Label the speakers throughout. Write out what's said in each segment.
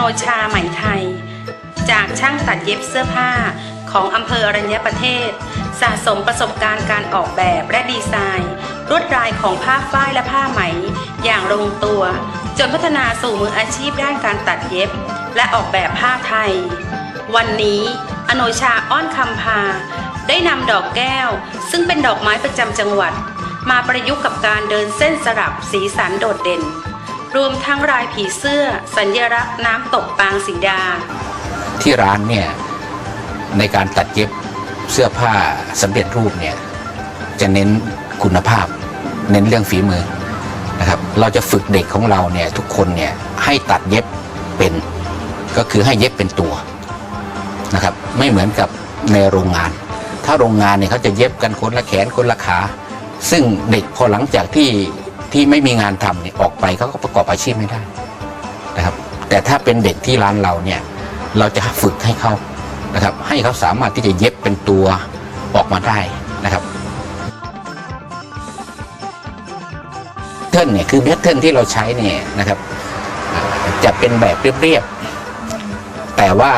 Speaker 1: โนชาไหมไทย จากช่างตัดเย็บเสื้อผ้าของอำเภออรัญญประเทศ สะสมประสบการณ์การออกแบบและดีไซน์ลวดลายของผ้าฝ้ายและผ้าไหม อย่างลงตัว จนพัฒนาสู่มืออาชีพด้านการตัดเย็บ และออกแบบผ้าไทย วันนี้อโนชาอ้อนคำพา ได้นำดอกแก้ว ซึ่งเป็นดอกไม้ประจำจังหวัด มาประยุกต์กับการเดินเส้นสลับสีสันโดดเด่น รวมทั้งลายผีเสื้อ สัญลักษณ์น้ำตกปางสีดา
Speaker 2: ที่ร้านเนี่ยในการตัดเย็บเสื้อผ้าสำเร็จรูปเนี่ยจะเน้นคุณภาพ เน้นเรื่องฝีมือนะครับเราจะฝึกเด็กของเราเนี่ยทุกคนเนี่ยให้ตัดเย็บเป็น ก็คือให้เย็บเป็นตัวนะครับไม่เหมือนกับในโรงงาน ถ้าโรงงานเนี่ยเขาจะเย็บกันคนละแขนคนละขา ซึ่งเด็กพอหลังจากที่ ที่ไม่มีงานทำเนี่ยออกไปเขาก็ประกอบอาชีพไม่ได้นะครับ แต่ถ้าเป็นเด็กที่ร้านเราเนี่ยเราจะฝึกให้เขานะครับ ให้เขาสามารถที่จะเย็บเป็นตัวออกมาได้นะครับเทิร์นเนี่ยคือเมทเทิร์นที่เราใช้เนี่ยนะครับ จะเป็นแบบเรียบๆแต่ว่า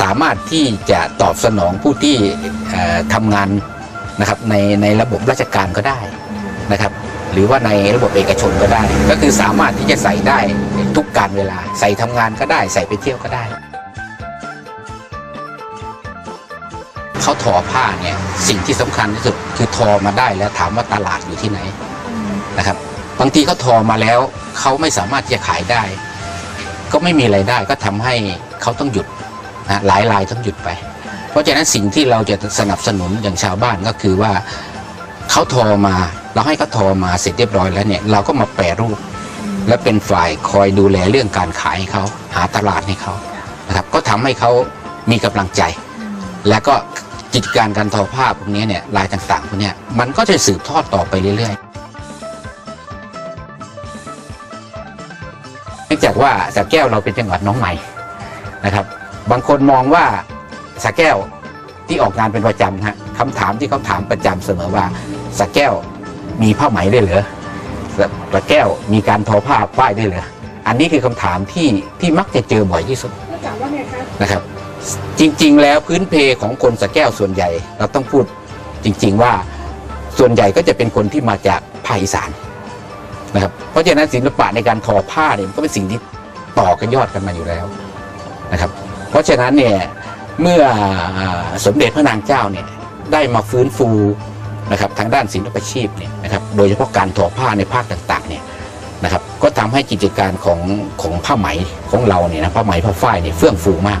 Speaker 2: สามารถที่จะตอบสนองผู้ที่ทำงานนะครับในในระบบราชการก็ได้นะครับ หรือว่าในระบบเอกชนก็ได้ ก็คือสามารถที่จะใส่ได้ทุกการเวลา ใส่ทำงานก็ได้ ใส่ไปเที่ยวก็ได้เขาทอผ้าเนี่ยสิ่งที่สำคัญที่สุดคือทอมาได้แล้วถามว่าตลาดอยู่ที่ไหนนะครับบางทีเขาทอมาแล้วเขาไม่สามารถที่จะขายได้ ก็ไม่มีไรายได้ก็ทำให้เขาต้องหยุดนะหลายรายต้องหยุดไป เพราะฉะนั้นสิ่งที่เราจะสนับสนุนอย่างชาวบ้านก็คือว่าเขาทอมา เราให้เขาทอมาเสร็จเรียบร้อยแล้วเนี่ยเราก็มาแปรรูป และเป็นฝ่ายคอยดูแลเรื่องการขายให้เขาหาตลาดให้เขานะครับก็ทำให้เขามีกำลังใจ แล้วก็กิจการการทอผ้าพวกนี้เนี่ยลายต่างๆพวกนี้มันก็จะสืบทอดต่อไปเรื่อยๆเนื่องจากว่าสระแก้วเราเป็นจังหวัดน้องใหม่นะครับ บางคนมองว่าสระแก้วที่ออกงานเป็นประจำฮะคำถามที่เขาถามประจำเสมอว่าสระแก้ว มีผ้าไหมได้เหรอสระแก้วมีการทอผ้าฝ้ายได้เหรออันนี้คือคำถามที่ที่มักจะเจอบ่อยที่สุด
Speaker 3: แล้วถามว่าไงครับ
Speaker 2: นะครับ จริง ๆ แล้วพื้นเพของคนสะแก้วส่วนใหญ่ เราต้องพูดจริง ๆว่าส่วนใหญ่ก็จะเป็นคนที่มาจากภาคอีสานนะครับ เพราะฉะนั้นศิลปะในการทอผ้าเนี่ยมันก็เป็นสิ่งที่ต่อกันยอดกันมาอยู่แล้วนะครับ เพราะฉะนั้นเนี่ยเมื่อสมเด็จพระนางเจ้าเนี่ยได้มาฟื้นฟู นะครับทางด้านศิลปชีพเนี่ยนะครับโดยเฉพาะการถอผ้าในภาคต่างๆเนี่ยนะครับก็ทำให้กิจการของของผ้าไหมของเราเนี่ยนะผ้าไหมผ้าฝ้ายเนี่ยเฟื่องฟูมาก